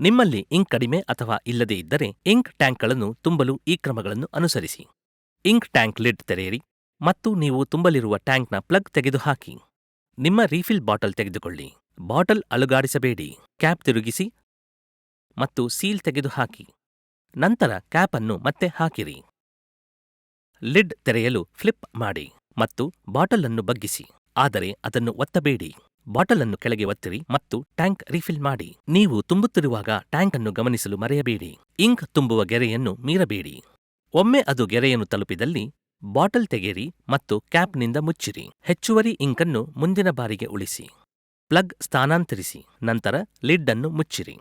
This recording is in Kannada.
ನಿಮ್ಮಲ್ಲಿ ಇಂಕ್ ಕಡಿಮೆ ಅಥವಾ ಇಲ್ಲದೇ ಇದ್ದರೆ ಇಂಕ್ ಟ್ಯಾಂಕ್ಗಳನ್ನು ತುಂಬಲು ಈ ಕ್ರಮಗಳನ್ನು ಅನುಸರಿಸಿ. ಇಂಕ್ ಟ್ಯಾಂಕ್ ಲಿಡ್ ತೆರೆಯಿರಿ ಮತ್ತು ನೀವು ತುಂಬಲಿರುವ ಟ್ಯಾಂಕ್ನ ಪ್ಲಗ್ ತೆಗೆದುಹಾಕಿ. ನಿಮ್ಮ ರೀಫಿಲ್ ಬಾಟಲ್ ತೆಗೆದುಕೊಳ್ಳಿ. ಬಾಟಲ್ ಅಲುಗಾಡಿಸಬೇಡಿ. ಕ್ಯಾಪ್ ತಿರುಗಿಸಿ ಮತ್ತು ಸೀಲ್ ತೆಗೆದುಹಾಕಿ. ನಂತರ ಕ್ಯಾಪ್ ಅನ್ನು ಮತ್ತೆ ಹಾಕಿರಿ. ಲಿಡ್ ತೆರೆಯಲು ಫ್ಲಿಪ್ ಮಾಡಿ ಮತ್ತು ಬಾಟಲ್ ಅನ್ನು ಬಗ್ಗಿಸಿ. ಆದರೆ ಅದನ್ನು ಒತ್ತಬೇಡಿ. ಬಾಟಲ್ ಅನ್ನು ಕೆಳಗೆ ಒತ್ತಿರಿ ಮತ್ತು ಟ್ಯಾಂಕ್ ರೀಫಿಲ್ ಮಾಡಿ. ನೀವು ತುಂಬುತ್ತಿರುವಾಗ ಟ್ಯಾಂಕ್ ಅನ್ನು ಗಮನಿಸಲು ಮರೆಯಬೇಡಿ. ಇಂಕ್ ತುಂಬುವ ಗೆರೆಯನ್ನು ಮೀರಬೇಡಿ. ಒಮ್ಮೆ ಅದು ಗೆರೆಯನ್ನು ತಲುಪಿದಲ್ಲಿ ಬಾಟಲ್ ತೆಗೆಯಿರಿ ಮತ್ತು ಕ್ಯಾಪ್ನಿಂದ ಮುಚ್ಚಿರಿ. ಹೆಚ್ಚುವರಿ ಇಂಕ್ ಅನ್ನು ಮುಂದಿನ ಬಾರಿಗೆ ಉಳಿಸಿ. ಪ್ಲಗ್ ಸ್ಥಾನಾಂತರಿಸಿ. ನಂತರ ಲಿಡ್ ಅನ್ನು ಮುಚ್ಚಿರಿ.